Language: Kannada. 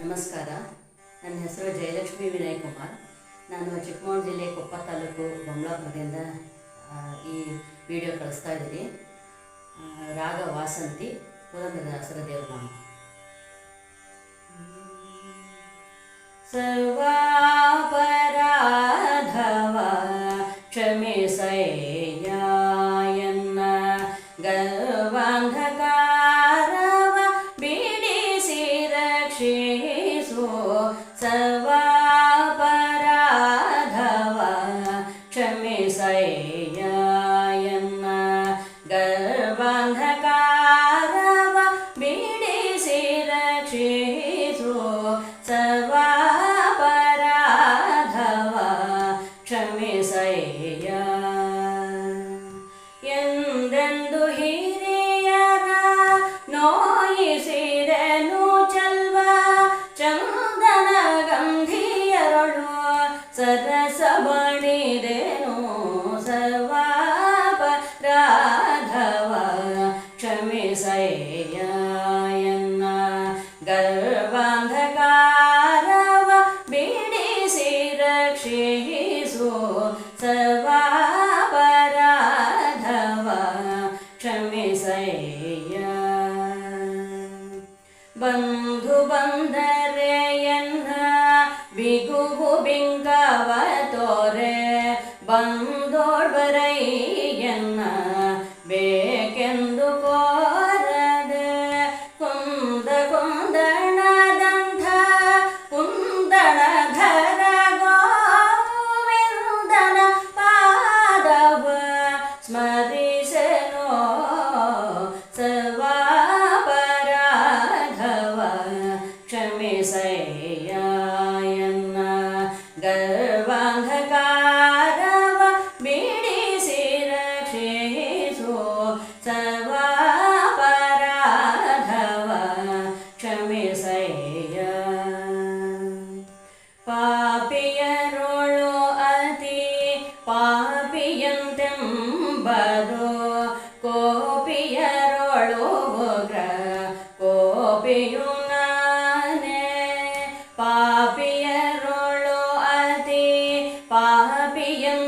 ನಮಸ್ಕಾರ. ನನ್ನ ಹೆಸರು ಜಯಲಕ್ಷ್ಮಿ ವಿನಯ್ ಕುಮಾರ್ ನಾನು ಚಿಕ್ಕಮಗಳೂರು ಜಿಲ್ಲೆ ಕೊಪ್ಪ ತಾಲೂಕು ಬೊಮ್ಮಲಾಪುರದಿಂದ ಈ ವಿಡಿಯೋ ಕಳಿಸ್ತಾ ಇದ್ದೀನಿ. ರಾಗ ವಾಸಂತಿ, ಪುರಂದರದಾಸರ ದೇವನಾಮ ಸರ್ವಾಪರಾಧವ ಕ್ಷಮಿಸಯ್ಯಾಯನ್ನ ನೋಯಿಸಿದೆನು ಚಲ್ವ ಚಂದನ ಗಂಧಿಯರಳು. ಸರಸ ಬಣಿದೆನು ಸರ್ವಾಪರಾಧವ? ಕ್ಷಮಿಸಯ್ಯ ಎನ್ನ ಗರ್ವಾಂಧಕಾರವ ಬಂಧು ಬಂದರೆ ಎನ್ನ ಬಿಗುವು ಬಿಂಕವ ತೋರೆ. ಬಂದೋಡ್ಬರಯ್ಯನ್ನ പാപിയരോളോ അതി പാപിയന്തെമ്പതോ കോപിയരോളോ ഗ്ര കോപിയു പാപിയരോളോ അതി പാപിയന്തെമ്പതോ